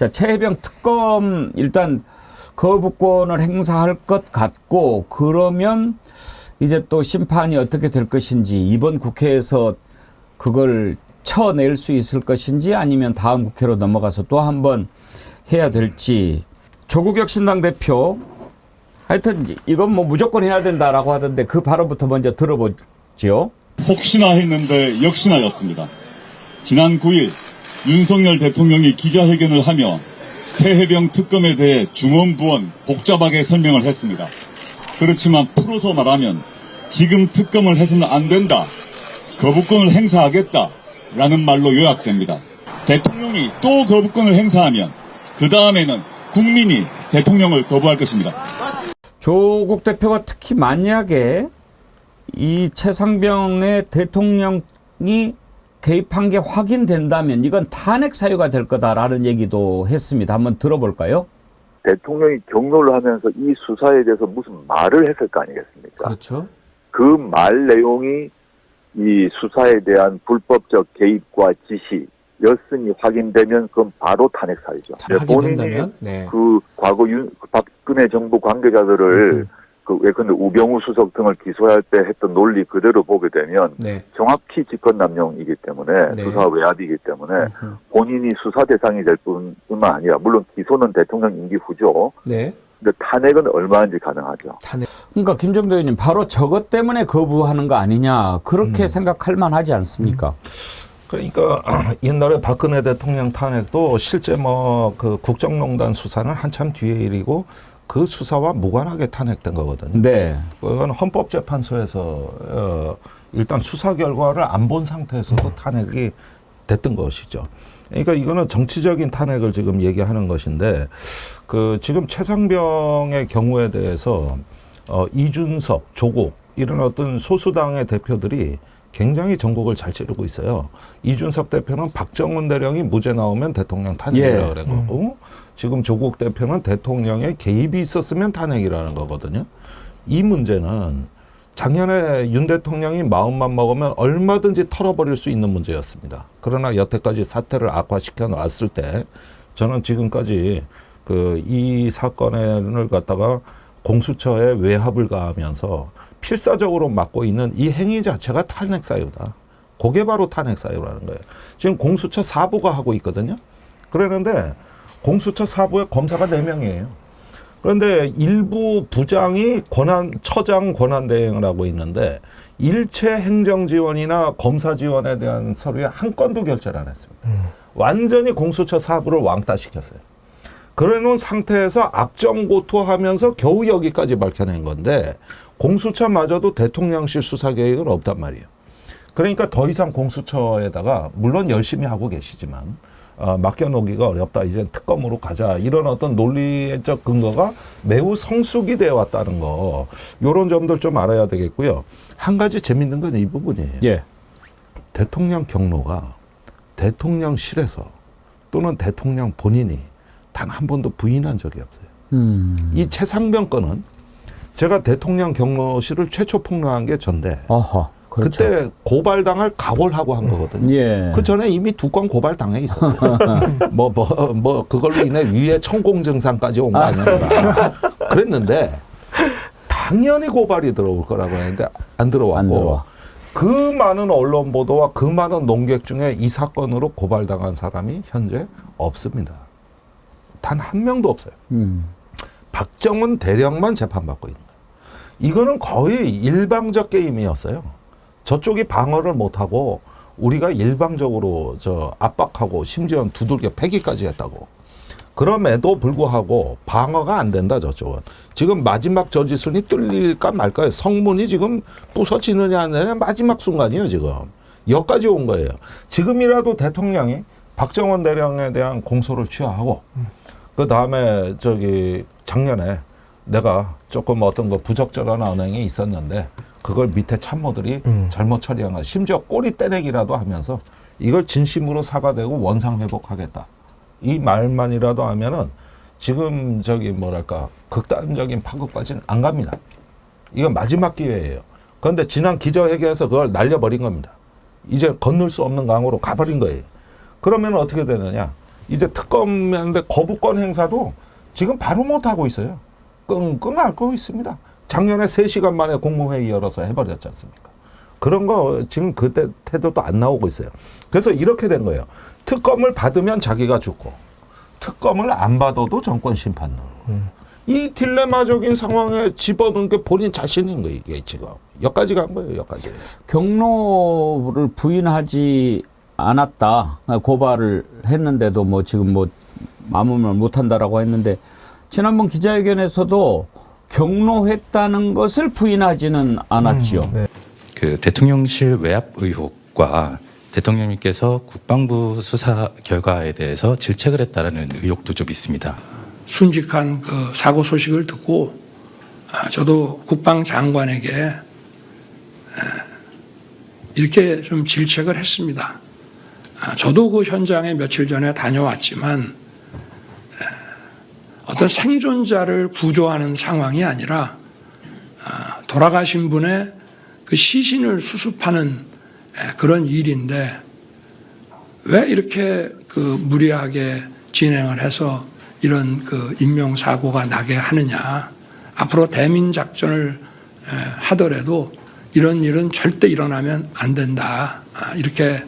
자, 최혜병 특검 일단 거부권을 행사할 것 같고 그러면 이제 또 심판이 어떻게 될 것인지 이번 국회에서 그걸 쳐낼 수 있을 것인지 아니면 다음 국회로 넘어가서 또 한 번 해야 될지 조국혁 신당 대표 하여튼 이건 뭐 무조건 해야 된다라고 하던데 그 발언부터 먼저 들어보죠. 혹시나 했는데 역시나였습니다. 지난 9일 윤석열 대통령이 기자회견을 하며 새해병 특검에 대해 중원부원 복잡하게 설명을 했습니다. 그렇지만 풀어서 말하면 지금 특검을 해서는 안 된다. 거부권을 행사하겠다. 라는 말로 요약됩니다. 대통령이 또 거부권을 행사하면 그 다음에는 국민이 대통령을 거부할 것입니다. 조국 대표가 특히 만약에 이 최상병의 대통령이 개입한 게 확인된다면 이건 탄핵 사유가 될 거다라는 얘기도 했습니다. 한번 들어볼까요? 대통령이 경로를 하면서 이 수사에 대해서 무슨 말을 했을 거 아니겠습니까? 그렇죠. 그 말 내용이 이 수사에 대한 불법적 개입과 지시였으니 확인되면 그건 바로 탄핵 사유죠. 네, 확인된다면 네. 그 과거 윤, 그 박근혜 정부 관계자들을 음. 그 예컨대 우병우 수석 등을 기소할 때 했던 논리 그대로 보게 되면 네. 정확히 직권남용이기 때문에 네. 수사 외압이기 때문에 음흠. 본인이 수사 대상이 될 뿐만 아니라 물론 기소는 대통령 임기 후죠. 네. 근데 탄핵은 얼마든지 가능하죠. 탄핵. 그러니까 김정도 의원님 바로 저것 때문에 거부하는 거 아니냐 그렇게 생각할 만하지 않습니까? 그러니까 옛날에 박근혜 대통령 탄핵도 실제 뭐 그 국정농단 수사는 한참 뒤의 일이고 그 수사와 무관하게 탄핵된 거거든요. 네. 그건 헌법재판소에서 어 일단 수사 결과를 안 본 상태에서도 탄핵이 됐던 것이죠. 그러니까 이거는 정치적인 탄핵을 지금 얘기하는 것인데 그 지금 최상병의 경우에 대해서 어 이준석, 조국 이런 어떤 소수당의 대표들이 굉장히 전국을 잘 찌르고 있어요. 이준석 대표는 박정훈 대령이 무죄 나오면 대통령 탄핵이라 예. 그런 거고 지금 조국 대표는 대통령의 개입이 있었으면 탄핵이라는 거거든요. 이 문제는 작년에 윤 대통령이 마음만 먹으면 얼마든지 털어버릴 수 있는 문제였습니다. 그러나 여태까지 사태를 악화시켜 놨을 때 저는 지금까지 그 이 사건을 갖다가 공수처에 외압을 가하면서 필사적으로 맡고 있는 이 행위 자체가 탄핵 사유다. 그게 바로 탄핵 사유라는 거예요. 지금 공수처 사부가 하고 있거든요. 그러는데 공수처 사부에 검사가 네명이에요 그런데 일부 부장이 권한 처장 권한 대행을 하고 있는데 일체 행정 지원이나 검사 지원에 대한 서류에 한 건도 결제를 안 했습니다. 완전히 공수처 사부를 왕따 시켰어요. 그래 놓은 상태에서 악정고투하면서 겨우 여기까지 밝혀낸 건데 공수처마저도 대통령실 수사 계획은 없단 말이에요. 그러니까 더 이상 공수처에다가 물론 열심히 하고 계시지만 어, 맡겨놓기가 어렵다. 이제 특검으로 가자. 이런 어떤 논리적 근거가 매우 성숙이 되어 왔다는 거. 요런 점들 좀 알아야 되겠고요. 한 가지 재밌는 건 이 부분이에요. 예. 대통령 경로가 대통령실에서 또는 대통령 본인이 단 한 번도 부인한 적이 없어요. 음. 이 최상병 건은 제가 대통령 경로실을 최초 폭로한 게 전데 어허. 그렇죠. 그때 고발당할 각오를 하고 한 거거든요. 예. 그 전에 이미 두 건 고발 당해 있었고 뭐 뭐 뭐 그걸로 인해 위에 천공 증상까지 온 거 아닙니까? 그랬는데 당연히 고발이 들어올 거라고 했는데 안 들어왔고 안 들어와. 그 많은 언론 보도와 그 많은 논객 중에 이 사건으로 고발당한 사람이 현재 없습니다. 단 한 명도 없어요. 음. 박정훈 대령만 재판받고 있는 거예요. 이거는 거의 일방적 게임이었어요. 저쪽이 방어를 못하고 우리가 일방적으로 저 압박하고 심지어 두들겨 패기까지 했다고. 그럼에도 불구하고 방어가 안 된다 저쪽은. 지금 마지막 저지순이 뚫릴까 말까요. 성문이 지금 부서지느냐 안 되느냐 마지막 순간이에요 지금. 여기까지 온 거예요. 지금이라도 대통령이 박정원 대령에 대한 공소를 취하하고 그 다음에 저기 작년에 내가 조금 어떤 거 부적절한 언행이 있었는데 그걸 밑에 참모들이 잘못 처리한 거 심지어 꼬리 떼내기라도 하면서 이걸 진심으로 사과되고 원상 회복하겠다 이 말만이라도 하면은 지금 저기 뭐랄까 극단적인 파국까지는 안 갑니다. 이건 마지막 기회예요. 그런데 지난 기자회견에서 그걸 날려버린 겁니다. 이제 건널 수 없는 강으로 가버린 거예요. 그러면 어떻게 되느냐? 이제 특검하는데 거부권 행사도 지금 바로 못 하고 있어요. 끙끙 앓고 있습니다. 작년에 3시간 만에 국무회의 열어서 해버렸지 않습니까? 그런 거 지금 그때 태도도 안 나오고 있어요. 그래서 이렇게 된 거예요. 특검을 받으면 자기가 죽고 특검을 안 받아도 정권 심판으로. 이 딜레마적인 상황에 집어넣은 게 본인 자신인 거예요, 이게 지금. 여기까지 간 거예요, 여기까지. 경로를 부인하지 않았다 고발을 했는데도 뭐 지금 뭐 아무 말 못한다라고 했는데 지난번 기자회견에서도 경로했다는 것을 부인하지는 않았지요. 그 대통령실 외압 의혹과 대통령님께서 국방부 수사 결과에 대해서 질책을 했다라는 의혹도 좀 있습니다. 순직한 그 사고 소식을 듣고 아, 저도 국방장관에게 에, 이렇게 좀 질책을 했습니다. 아, 저도 그 현장에 며칠 전에 다녀왔지만 에, 어떤 생존자를 구조하는 상황이 아니라 아, 돌아가신 분의 그 시신을 수습하는 에, 그런 일인데 왜 이렇게 그 무리하게 진행을 해서 이런 그 인명 사고가 나게 하느냐. 앞으로 대민 작전을 에, 하더라도 이런 일은 절대 일어나면 안 된다. 아, 이렇게 에,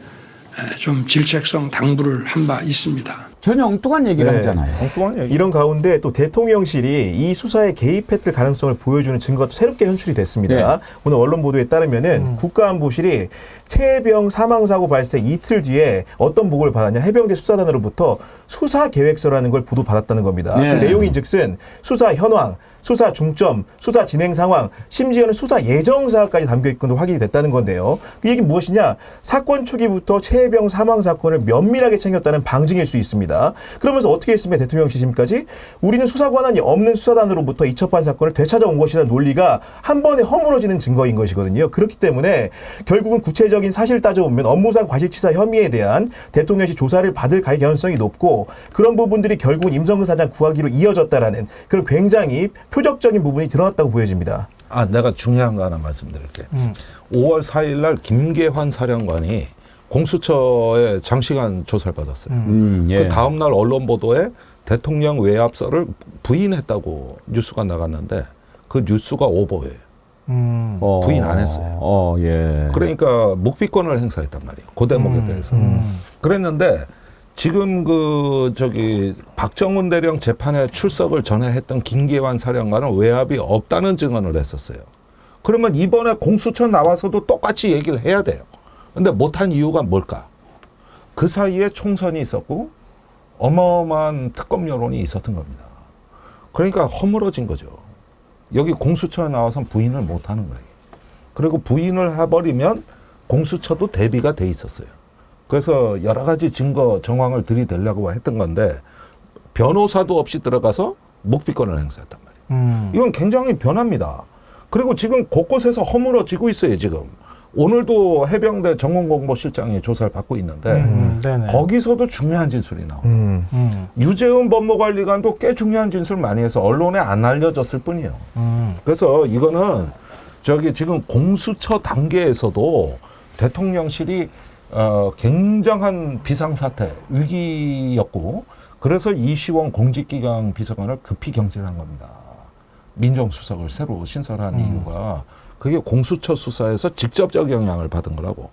좀 질책성 당부를 한 바 있습니다. 전혀 엉뚱한 얘기를 네. 하잖아요. 엉뚱한 얘기. 이런 가운데 또 대통령실이 이 수사에 개입했을 가능성을 보여주는 증거가 또 새롭게 현출이 됐습니다. 네. 오늘 언론 보도에 따르면은 국가안보실이 최해병 사망 사고 발생 이틀 뒤에 어떤 보고를 받았냐 해병대 수사단으로부터 수사 계획서라는 걸 보도 받았다는 겁니다. 네. 그 내용인즉슨 수사 현황, 수사 중점, 수사 진행 상황, 심지어는 수사 예정 사항까지 담겨 있건 확인이 됐다는 건데요. 그 얘기 무엇이냐? 사건 초기부터 최해병 사망 사건을 면밀하게 챙겼다는 방증일 수 있습니다. 그러면서 어떻게 했으면 대통령실 지금까지 우리는 수사 권한이 없는 수사단으로부터 이 첩한 사건을 되찾아온 것이라는 논리가 한 번에 허물어지는 증거인 것이거든요. 그렇기 때문에 결국은 구체적인 사실을 따져보면 업무상 과실치사 혐의에 대한 대통령실 조사를 받을 가능성이 높고 그런 부분들이 결국은 임성근 사장 구하기로 이어졌다라는 그런 굉장히 표적적인 부분이 드러났다고 보여집니다. 아, 내가 중요한 거 하나 말씀드릴게. 5월 4일 날 김계환 사령관이 공수처에 장시간 조사를 받았어요. 음, 예. 그 다음 날 언론 보도에 대통령 외압설을 부인했다고 뉴스가 나갔는데 그 뉴스가 오버예요. 어, 부인 안 했어요. 어, 예. 그러니까 묵비권을 행사했단 말이에요. 그 대목에 대해서. 그랬는데 지금 그 저기 박정훈 대령 재판에 출석을 전에 했던 김계환 사령관은 외압이 없다는 증언을 했었어요. 그러면 이번에 공수처 나와서도 똑같이 얘기를 해야 돼요. 근데 못한 이유가 뭘까? 그 사이에 총선이 있었고 어마어마한 특검 여론이 있었던 겁니다. 그러니까 허물어진 거죠. 여기 공수처에 나와서 부인을 못 하는 거예요. 그리고 부인을 해버리면 공수처도 대비가 돼 있었어요. 그래서 여러 가지 증거 정황을 들이대려고 했던 건데 변호사도 없이 들어가서 묵비권을 행사했단 말이에요. 이건 굉장히 변합니다. 그리고 지금 곳곳에서 허물어지고 있어요, 지금. 오늘도 해병대 정원공보실장이 조사를 받고 있는데 거기서도 중요한 진술이 나와요. 음. 유재훈 법무관리관도 꽤 중요한 진술 많이 해서 언론에 안 알려졌을 뿐이에요. 그래서 이거는 저기 지금 공수처 단계에서도 대통령실이 어, 굉장한 비상사태 위기였고 그래서 이시원 공직기강 비서관을 급히 경질한 겁니다. 민정수석을 새로 신설한 이유가 그게 공수처 수사에서 직접적 영향을 받은 거라고.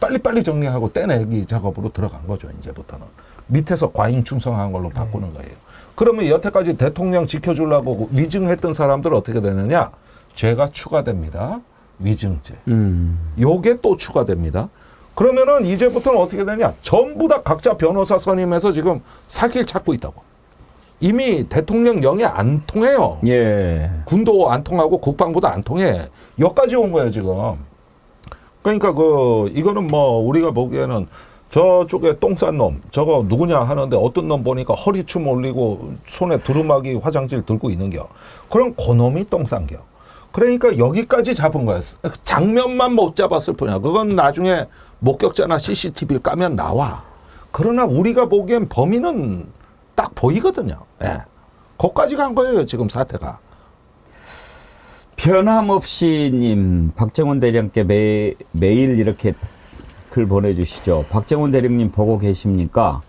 빨리빨리 정리하고 떼내기 작업으로 들어간 거죠, 이제부터는. 밑에서 과잉 충성한 걸로 바꾸는 거예요. 그러면 여태까지 대통령 지켜주려고 위증했던 사람들 어떻게 되느냐? 죄가 추가됩니다. 위증죄. 음. 요게 또 추가됩니다. 그러면은 이제부터는 어떻게 되냐? 전부 다 각자 변호사 선임해서 지금 살길 찾고 있다고. 이미 대통령 영이 안 통해요. 예. 군도 안 통하고 국방부도 안 통해. 여기까지 온 거예요, 지금. 그러니까 그 이거는 뭐 우리가 보기에는 저쪽에 똥 싼 놈, 저거 누구냐 하는데 어떤 놈 보니까 허리춤 올리고 손에 두루마기 화장실 들고 있는겨. 그럼 그 놈이 똥 싼겨. 그러니까 여기까지 잡은 거야. 장면만 못 잡았을 뿐이야. 그건 나중에 목격자나 CCTV를 까면 나와. 그러나 우리가 보기엔 범인은 딱 보이거든요. 예. 거기까지 간 거예요, 지금 사태가. 변함없이 님 박정훈 대령께 매, 매일 이렇게 글 보내주시죠. 박정훈 대령님 보고 계십니까?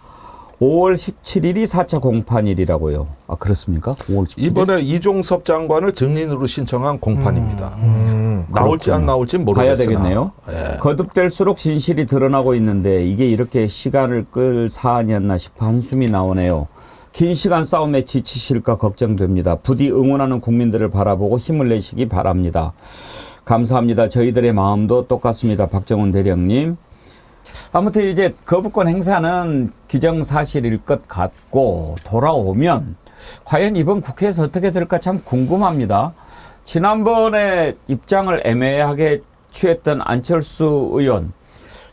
5월 17일이 4차 공판일이라고요. 아 그렇습니까? 5월 17일. 이번에 이종섭 장관을 증인으로 신청한 공판입니다. 음. 나올지 안 나올지 봐야 모르겠으나 되겠네요. 예. 거듭될수록 진실이 드러나고 있는데 이게 이렇게 시간을 끌 사안이었나 싶어 한숨이 나오네요. 긴 시간 싸움에 지치실까 걱정됩니다. 부디 응원하는 국민들을 바라보고 힘을 내시기 바랍니다. 감사합니다. 저희들의 마음도 똑같습니다. 박정훈 대령님. 아무튼 이제 거부권 행사는 기정사실일 것 같고 돌아오면 과연 이번 국회에서 어떻게 될까 참 궁금합니다. 지난번에 입장을 애매하게 취했던 안철수 의원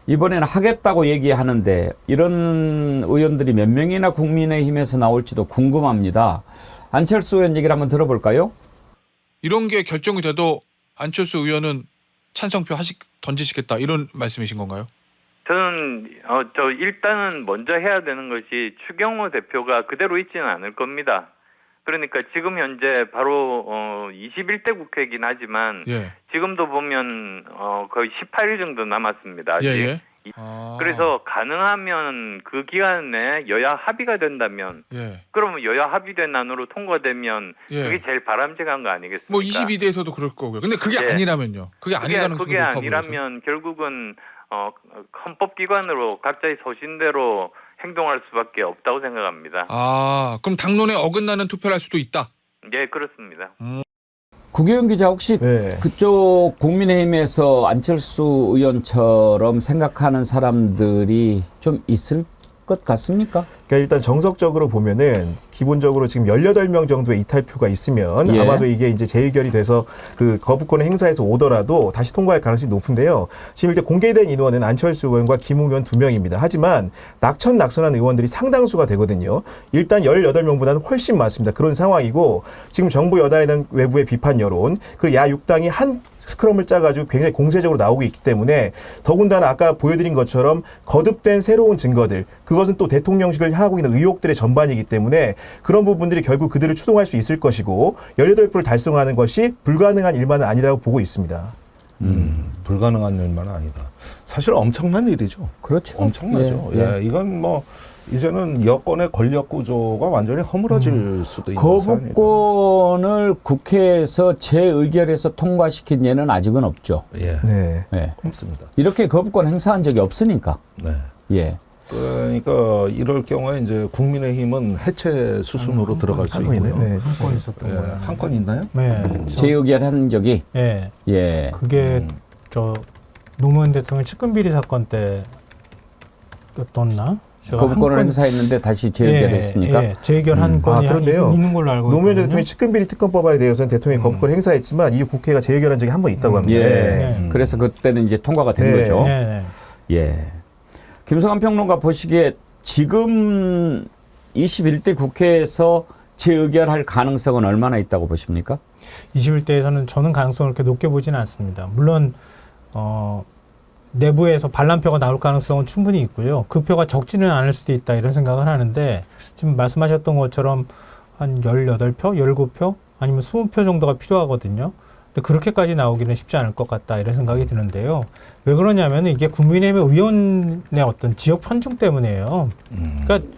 이번에는 하겠다고 얘기하는데 이런 의원들이 몇 명이나 국민의힘에서 나올지도 궁금합니다. 안철수 의원 얘기를 한번 들어볼까요? 이런 게 결정이 돼도 안철수 의원은 찬성표 하시 던지시겠다 이런 말씀이신 건가요? 저는 어, 저 일단은 먼저 해야 되는 것이 추경호 대표가 그대로 있지는 않을 겁니다. 그러니까 지금 현재 바로 어 21대 국회이긴 하지만 예. 지금도 보면 어 거의 18일 정도 남았습니다. 아직. 예, 예. 이- 아. 그래서 가능하면 그 기간 내에 여야 합의가 된다면 예. 그러면 여야 합의된 안으로 통과되면 예. 그게 제일 바람직한 거 아니겠습니까? 뭐 22대에서도 그럴 거고요. 근데 그게 예. 아니라면요. 그게 그게, 가능성이 그게 높아 보여서. 아니라면 결국은 어, 헌법 기관으로 각자의 소신대로 행동할 수밖에 없다고 생각합니다. 아, 그럼 당론에 어긋나는 투표를 할 수도 있다. 예, 그렇습니다. 국회의원 기자 혹시 네. 그쪽 국민의힘에서 안철수 의원처럼 생각하는 사람들이 좀 있을 것 같습니까? 그러니까 일단 정석적으로 보면은 기본적으로 지금 18명 정도의 이탈표가 있으면 예. 아마도 이게 이제 재의결이 돼서 그 거부권을 행사해서 오더라도 다시 통과할 가능성이 높은데요. 지금 이렇게 공개된 인원은 안철수 의원과 김웅 의원 두 명입니다. 하지만 낙천 낙선한 의원들이 상당수가 되거든요. 일단 18명보다는 훨씬 많습니다. 그런 상황이고 지금 정부 여당에 대한 외부의 비판 여론 그리고 야 6당이 한 스크럼을 짜가지고 굉장히 공세적으로 나오고 있기 때문에 더군다나 아까 보여드린 것처럼 거듭된 새로운 증거들 그것은 또 대통령직을 향하고 있는 의혹들의 전반이기 때문에 그런 부분들이 결국 그들을 추동할 수 있을 것이고 18표를 달성하는 것이 불가능한 일만은 아니라고 보고 있습니다. 불가능한 일만 아니다. 사실 엄청난 일이죠. 그렇죠. 엄청나죠. 예, 예, 예. 이건 뭐 이제는 여권의 권력 구조가 완전히 허물어질 수도 있는. 거부권을 국회에서 재의결해서 통과시킨 예는 아직은 없죠. 예, 네. 예. 없습니다. 이렇게 거부권 행사한 적이 없으니까. 네. 예. 그러니까 이럴 경우에 이제 국민의힘은 해체 수순으로 들어갈 수 있고요. 네. 한건 있었던 예, 거예요. 한 건 있나요? 네. 저- 재의결한 적이 예. 예. 그게 음. 저 노무현 대통령 측근 비리 사건 때였나? 거부권을 건- 행사했는데 다시 재의결했습니까? 예, 예, 재의결한 음. 건이 아, 그런데요. 있는 걸로 알고 노무현 있거든요. 대통령이 측근비리 특검법안에 대해서는 대통령이 거부권 을 행사했지만 이 국회가 재의결한 적이 한 번 있다고 합니다. 예. 네. 그래서 그때는 이제 통과가 된 네. 거죠. 네, 네. 예. 김성환 평론가 보시기에 지금 21대 국회에서 재의결할 가능성은 얼마나 있다고 보십니까? 21대에서는 저는 가능성을 그렇게 높게 보지는 않습니다. 물론 어, 내부에서 반란표가 나올 가능성은 충분히 있고요. 그 표가 적지는 않을 수도 있다 이런 생각을 하는데 지금 말씀하셨던 것처럼 한 18표, 19표 아니면 20표 정도가 필요하거든요. 근데 그렇게까지 나오기는 쉽지 않을 것 같다 이런 생각이 드는데요. 왜 그러냐면 이게 국민의힘 의원의 어떤 지역 편중 때문이에요. 음. 그러니까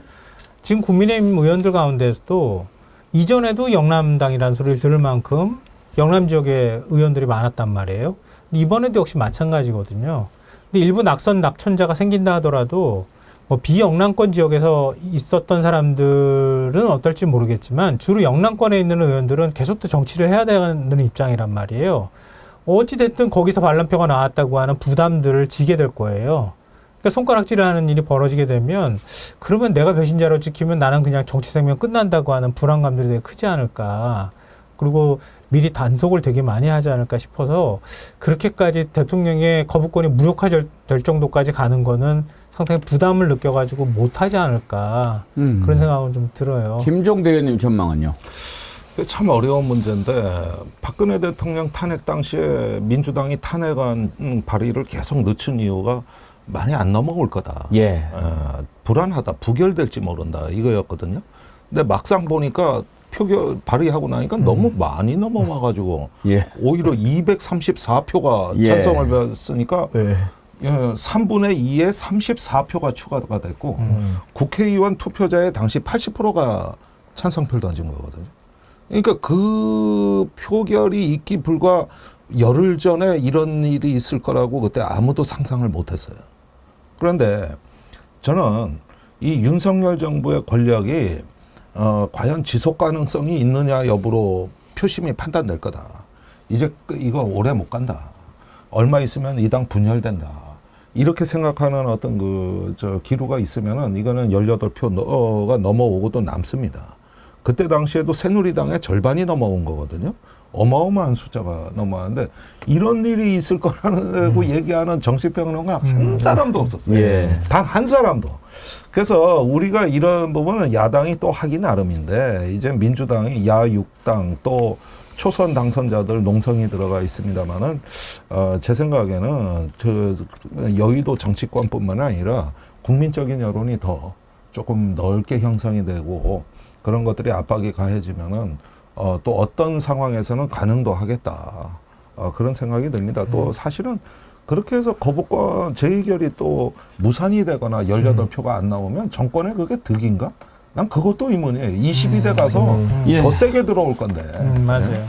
지금 국민의힘 의원들 가운데서도 이전에도 영남당이라는 소리를 들을 만큼 영남 지역에 의원들이 많았단 말이에요. 이번에도 역시 마찬가지거든요. 근데 일부 낙선 낙천자가 생긴다 하더라도 뭐 비영남권 지역에서 있었던 사람들은 어떨지 모르겠지만 주로 영남권에 있는 의원들은 계속 또 정치를 해야 되는 입장이란 말이에요. 어찌됐든 거기서 반란표가 나왔다고 하는 부담들을 지게 될 거예요. 그러니까 손가락질을 하는 일이 벌어지게 되면 그러면 내가 배신자로 찍히면 나는 그냥 정치 생명 끝난다고 하는 불안감들이 되게 크지 않을까. 그리고 미리 단속을 되게 많이 하지 않을까 싶어서 그렇게까지 대통령의 거부권이 무력화될 정도까지 가는 거는 상당히 부담을 느껴가지고 못하지 않을까 음. 그런 생각은 좀 들어요. 김종대 의원님 전망은요? 참 어려운 문제인데 박근혜 대통령 탄핵 당시에 민주당이 탄핵안 음, 발의를 계속 늦춘 이유가 많이 안 넘어올 거다. 예. 어, 불안하다, 부결될지 모른다 이거였거든요. 근데 막상 보니까 표결 발의하고 나니까 너무 많이 넘어와가지고 예. 오히려 234표가 예. 찬성을 받았으니까 네. 3분의 2에 34표가 추가가 됐고 국회의원 투표자의 당시 80%가 찬성표를 던진 거거든요. 그러니까 그 표결이 있기 불과 열흘 전에 이런 일이 있을 거라고 그때 아무도 상상을 못 했어요. 그런데 저는 이 윤석열 정부의 권력이 어, 과연 지속 가능성이 있느냐 여부로 표심이 판단될 거다. 이제 그- 이거 오래 못 간다. 얼마 있으면 이 당 분열된다. 이렇게 생각하는 어떤 그, 저, 기류가 있으면은 이거는 18표가 넘어오고도 남습니다. 그때 당시에도 새누리당의 절반이 넘어온 거거든요. 어마어마한 숫자가 넘어왔는데 이런 일이 있을 거라고 얘기하는 정치평론가 한 사람도 없었어요. 예. 단한 사람도. 그래서 우리가 이런 부분은 야당이 또 하기 나름인데 이제 민주당이 야육당 또 초선 당선자들 농성이 들어가 있습니다만은 어, 제 생각에는 저 여의도 정치권뿐만 아니라 국민적인 여론이 더 조금 넓게 형성이 되고 그런 것들이 압박이 가해지면은 어, 또 어떤 상황에서는 가능도 하겠다. 어, 그런 생각이 듭니다. 또 사실은 그렇게 해서 거부권 재의결이 또 무산이 되거나 18표가 안 나오면 정권에 그게 득인가? 난 그것도 의문이에요. 22대 가서 예. 더 세게 들어올 건데. 음, 맞아요.